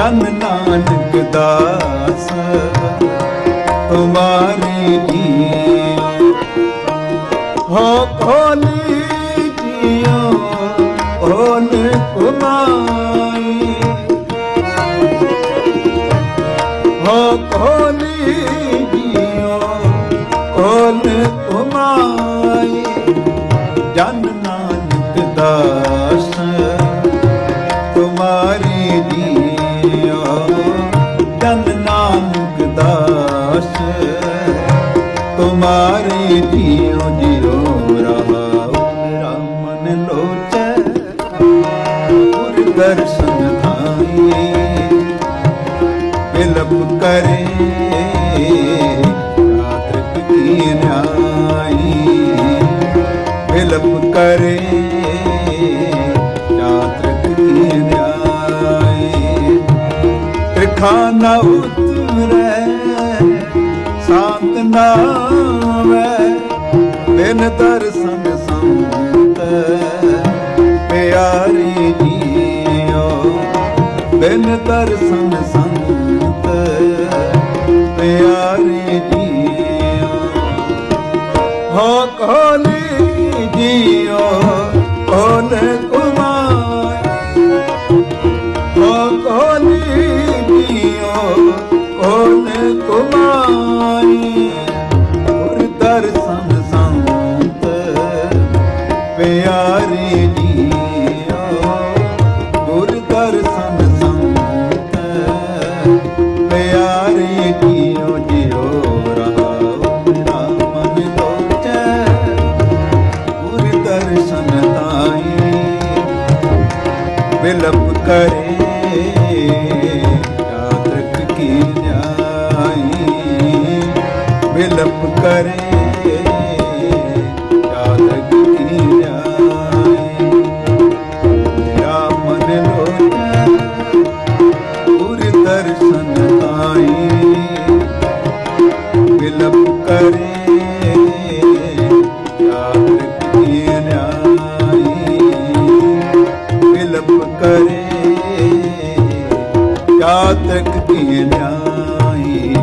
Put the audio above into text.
ਜਨ ਨਾਨਕ ਦਾਸ ਤੁਮਾਰੀ ਜੀ ਹੋ ਖੋਲੀ ਜੀਓ ਓਨ ਕੁਮਾਈ ਹੋ ਖੋਲੀ ਜੀਓ ਓਨ ਕੁਮਾਈ ਜਨ ਨਾਨਕ ਦਾਸ। ਤੁਮਾਰੇ ਜੀਉ ਜਿਉ ਰਹਾਉ ਮੇਰਾ ਲੋਚੈ ਗੁਰ ਦਰਸ਼ਨ ਥਾਈ ਬਿਲਪ ਕਰੇ ਰਾਤਰਿਕ ਕੀ ਨਿਆਈ ਬਿਲਪ ਕਰੇ ਰਾਤਰਿਕ ਕੀ ਨਿਆਈ ਤ੍ਰਿਖਾਨਾ ਉਤਰੈ ਸ਼ਾਂਤ ਨਾਵੈ ਬਿਨ ਦਰਸ਼ਨ ਸੰਤ ਪਿਆਰੀ ਜੀਓ। ਬਿਨ ਦਰਸ਼ਨ ਸੰਤ ਪਿਆਰੀ ਜੀਓ। ਹੋ ਕੋਲੀ ਜੀਓ ਓਨ ਕੁਮਾਈ ਓ ਕੋਲੀ ਜੀਓ ਕੋਨ ਕੁਮਾਈ ਪਿਆਰੇ ਜੀਓ, ਗੁਰ ਦਰਸ਼ਨ ਸੰਤ ਪਿਆਰੇ ਜੀਓ, ਜਿਉ ਰਹਾਉ ਮੇਰਾ ਮਨ ਲੋਚੈ ਗੁਰ ਦਰਸ਼ਨ ਤਾਈ, ਵਿਲਪ ਕਰੇ ਚਾਤਰਕ ਕੀ ਜਾਈ। ਵਿਲਪ ਕਰੇ ਸਾਤਕ ਕੀ ਲਿਆਈ।